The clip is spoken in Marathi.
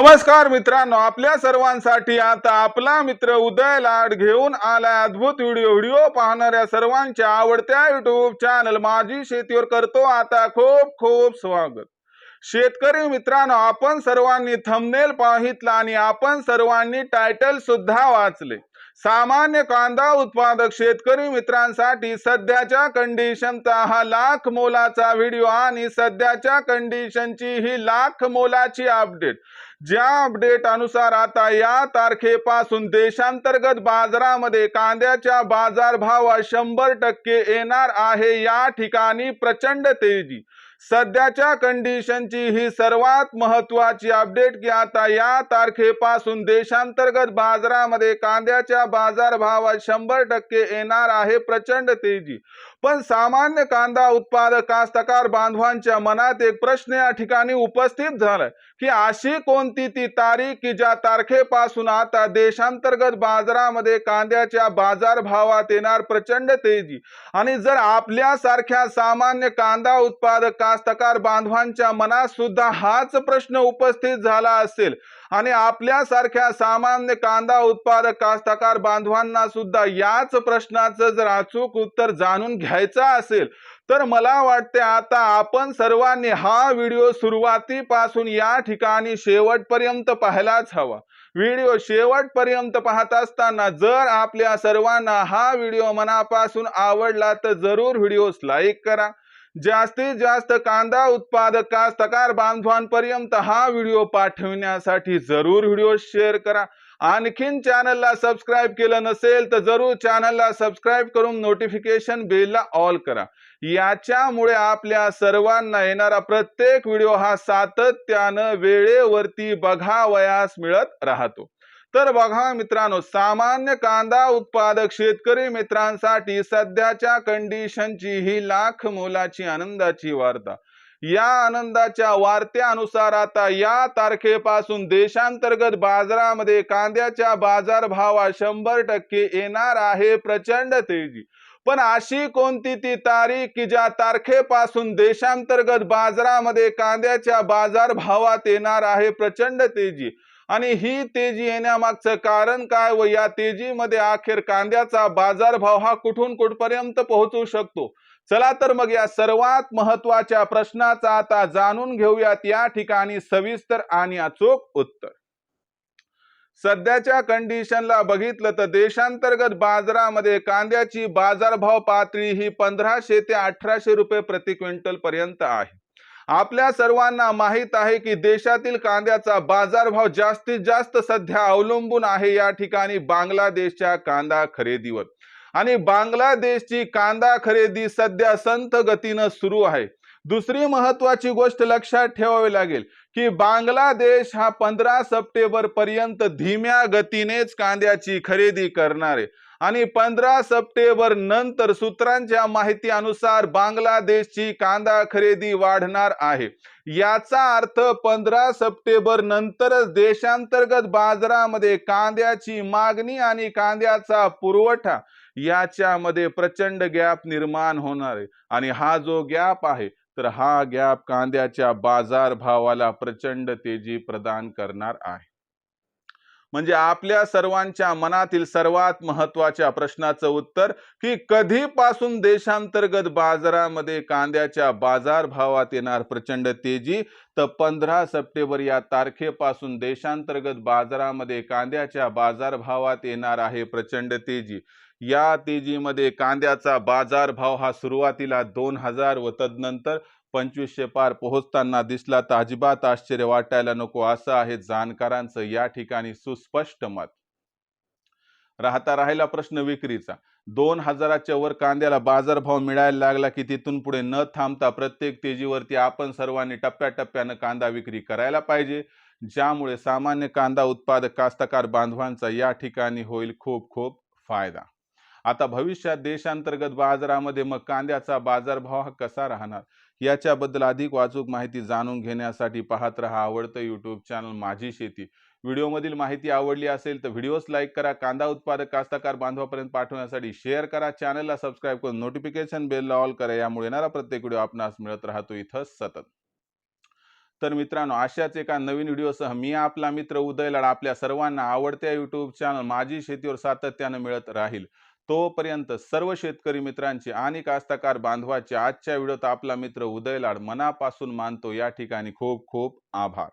नमस्कार मित्रांनो आपल्या सर्वांसाठी आता आपला मित्र उदय लाड घेऊन आलाय अद्भुत व्हिडिओ. व्हिडिओ पाहणाऱ्या सर्वांच्या आवडत्या युट्यूब चॅनल माझी शेतीवर करतो आता खूप खूप स्वागत. शेतकरी मित्रांनो आपण सर्वांनी थंबनेल पाहितला आणि आपण सर्वांनी टायटल सुद्धा वाचले. सामान्य कांदा उत्पादक शेतकरी मित्रांसाठी सध्याच्या कंडिशनचा हा लाख मोलाचा व्हिडिओ आणि सध्याच्या कंडिशनची ही लाख मोलाची अपडेट ज्या अपडेट अनुसार आता या तारखेपासून देशांतर्गत बाजारामध्ये कांद्याच्या बाजारभावात शंभर टक्के येणार आहे या ठिकाणी प्रचंड तेजी. सध्याच्या कंडिशनची ही सर्वात महत्वाची अपडेट की आता या तारखेपासून देशांतर्गत बाजारामध्ये कांद्याच्या बाजारभावात शंभर टक्के येणार आहे प्रचंड तेजी. पण सामान्य कांदा उत्पादक कास्तकार बांधवांच्या मनात एक प्रश्न या ठिकाणी उपस्थित झालाय. की अशी कोणती ती तारीख की ज्या तारखेपासून आता देशांतर्गत बाजारामध्ये कांद्याच्या बाजारभावात येणार प्रचंड तेजी? आणि जर आपल्यासारख्या सामान्य कांदा उत्पादक कास्तकार बांधवांच्या मनात सुद्धा हाच प्रश्न उपस्थित झाला असेल आणि आपल्यासारख्या सामान्य कांदा उत्पादक कास्तकार बांधवांना सुद्धा याच प्रश्नाचं जर अचूक उत्तर जाणून घ्यायचं असेल तर मला वाटते आता आपण सर्वांनी हा व्हिडिओ सुरुवातीपासून या ठिकाणी शेवटपर्यंत पाहायलाच हवा. व्हिडिओ शेवटपर्यंत पाहत असताना जर आपल्या सर्वांना हा व्हिडिओ मनापासून आवडला तर जरूर व्हिडिओस लाईक करा. जास्तीत जास्त कांदा उत्पादक कास्तकार बांधवांपर्यंत हा व्हिडिओ पाठविण्यासाठी जरूर व्हिडिओ शेअर करा. आणखीन चॅनलला सबस्क्राईब केलं नसेल तर जरूर चॅनलला सबस्क्राईब करून नोटिफिकेशन बेलला ऑल करा. याच्यामुळे आपल्या सर्वांना येणारा प्रत्येक व्हिडिओ हा सातत्यानं वेळेवरती बघावयास मिळत राहतो. तर बघा मित्रांनो सामान्य कांदा उत्पादक शेतकरी मित्रांसाठी सध्याच्या कंडिशनची ही लाख मोलाची आनंदाची वार्ता. या आनंदाच्या वार्त्यानुसार आता या तारखेपासून देशांतर्गत बाजारामध्ये कांद्याच्या बाजारभावा शंभर टक्के येणार आहे प्रचंड तेजी. पण अशी कोणती ती तारीख की ज्या तारखेपासून देशांतर्गत बाजारामध्ये कांद्याच्या बाजारभावात येणार आहे प्रचंड तेजी? आणि ही तेजी येण्यामागचं कारण काय व या तेजीमध्ये अखेर कांद्याचा बाजारभाव हा कुठून कुठपर्यंत पोहोचू शकतो? चला तर मग या सर्वात महत्त्वाच्या प्रश्नाचा आता जाणून घेऊयात. या ठिकाणी सविस्तर आणि अचूक उत्तर. सध्याच्या कंडिशनला बघितलं तर देशांतर्गत बाजारामध्ये कांद्याची बाजारभाव पातळी ही पंधराशे ते अठराशे रुपये प्रति क्विंटल पर्यंत आहे. आपल्या सर्वांना माहीत आहे की देशातील कांद्याचा बाजारभाव जास्तीत जास्त सध्या अवलंबून आहे. या ठिकाणी बांगलादेशच्या कांदा खरेदीवर. आणि बांगलादेशची कांदा खरेदी सध्या संत गतीनं सुरू आहे. दुसरी महत्वाची गोष्ट लक्षात ठेवावी लागेल की बांगलादेश हा पंधरा सप्टेंबर पर्यंत धीम्या गतीनेच कांद्याची खरेदी करणार आहे. आणि पंधरा सप्टेंबर नंतर सूत्रांच्या माहिती अनुसार बांगलादेशची कांदा खरेदी वाढणार आहे. याचा अर्थ पंधरा सप्टेंबर नंतरच देशांतर्गत बाजारामध्ये कांद्याची मागणी आणि कांद्याचा पुरवठा याच्यामध्ये प्रचंड गॅप निर्माण होणार आहे. आणि हा जो गॅप आहे तर हा गॅप कांद्याच्या बाजार भावाला प्रचंड तेजी प्रदान करणार आहे. म्हणजे आपल्या सर्वांच्या मनातील सर्वात महत्त्वाच्या प्रश्नाचं उत्तर की कधीपासून देशांतर्गत बाजारामध्ये कांद्याच्या बाजार भावात येणार प्रचंड तेजी तर पंधरा सप्टेंबर या तारखेपासून देशांतर्गत बाजारामध्ये कांद्याच्या बाजारभावात येणार आहे प्रचंड तेजी. या तेजीमध्ये कांद्याचा बाजारभाव हा सुरुवातीला दोन हजार व तदनंतर पंचवीसशे पार पोहोचताना दिसला. तर अजिबात आश्चर्य वाटायला नको असं आहे जाणकारांचं या ठिकाणी सुस्पष्ट मत. राहता राहिला प्रश्न विक्रीचा. दोन हजाराच्या वर कांद्याला बाजारभाव मिळायला लागला की तिथून पुढे न थांबता प्रत्येक तेजीवरती आपण सर्वांनी टप्प्याटप्प्यानं कांदा विक्री करायला पाहिजे ज्यामुळे सामान्य कांदा उत्पादक कास्तकार बांधवांचा या ठिकाणी होईल खूप खूप फायदा. आता भविष्यात देशांतर्गत बाजारामध्ये मग कांद्याचा बाजारभाव हा कसा राहणार? याच्याबद्दल अधिक वाचूक माहिती जाणून घेण्यासाठी पाहत रहा आवडतं यूट्यूब चॅनल माझी शेती. व्हिडिओमधील माहिती आवडली असेल तर व्हिडिओज लाईक करा कांदा उत्पादक कास्तकार बांधवापर्यंत पाठवण्यासाठी शेअर करा चॅनलला सबस्क्राईब करून नोटिफिकेशन बेलला ऑल करा यामुळे येणारा प्रत्येक व्हिडिओ आपणास मिळत राहतो इथं सतत. तर मित्रांनो अशाच एका नवीन व्हिडिओसह मी आपला मित्र उदय लाड आपल्या सर्वांना आवडत्या यूट्यूब चॅनल माझी शेतीवर सातत्यानं मिळत राहील. तोपर्यंत सर्व शेतकरी मित्रांचे आणि कास्तकार बांधवाचे आजच्या व्हिडिओत आपला मित्र उदयलाड मनापासून मानतो. या ठिकाणी खूप खूप आभार.